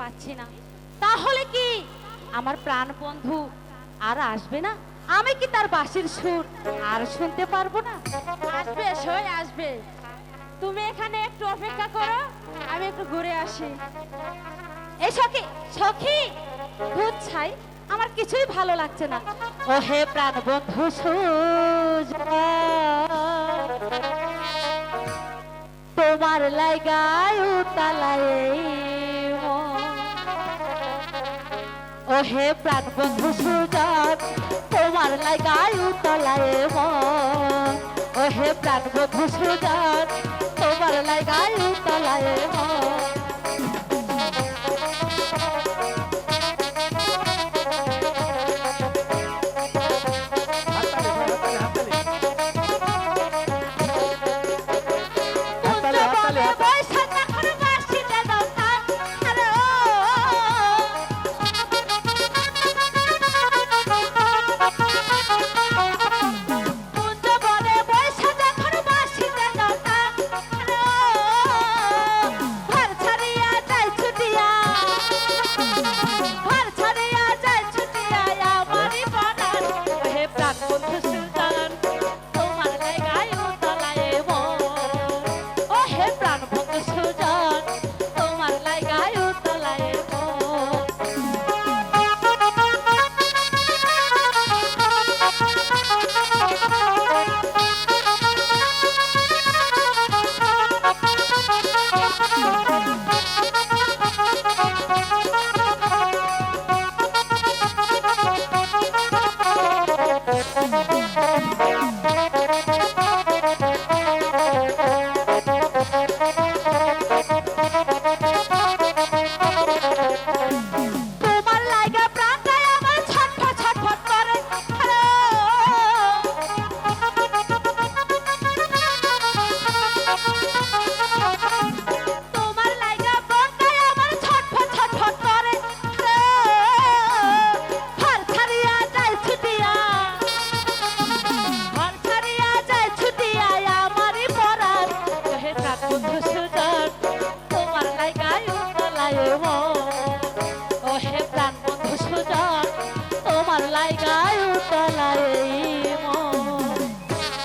পাচ্ছি না। তাহলে কি? আমার প্রাণ বন্ধু আর আসবে না? আমি কি তার বাঁশির সুর আর শুনতে পারব না? আসবে সই আসবে। তুমি এখানে একটু অপেক্ষা করো, আমি একটু ঘুরে আসি। এই সখী সখী! দুধ ছাই, আমার কিছুই ভালো লাগছে না। ও হে প্রাণ বন্ধু তোমার লাগায় উতালায় হে প্রাণ বন্ধু সুজন তোমার লাগায় উতলায় মন। ও হে প্রাণ বন্ধু সুজন আমার লাইগায় উতলায়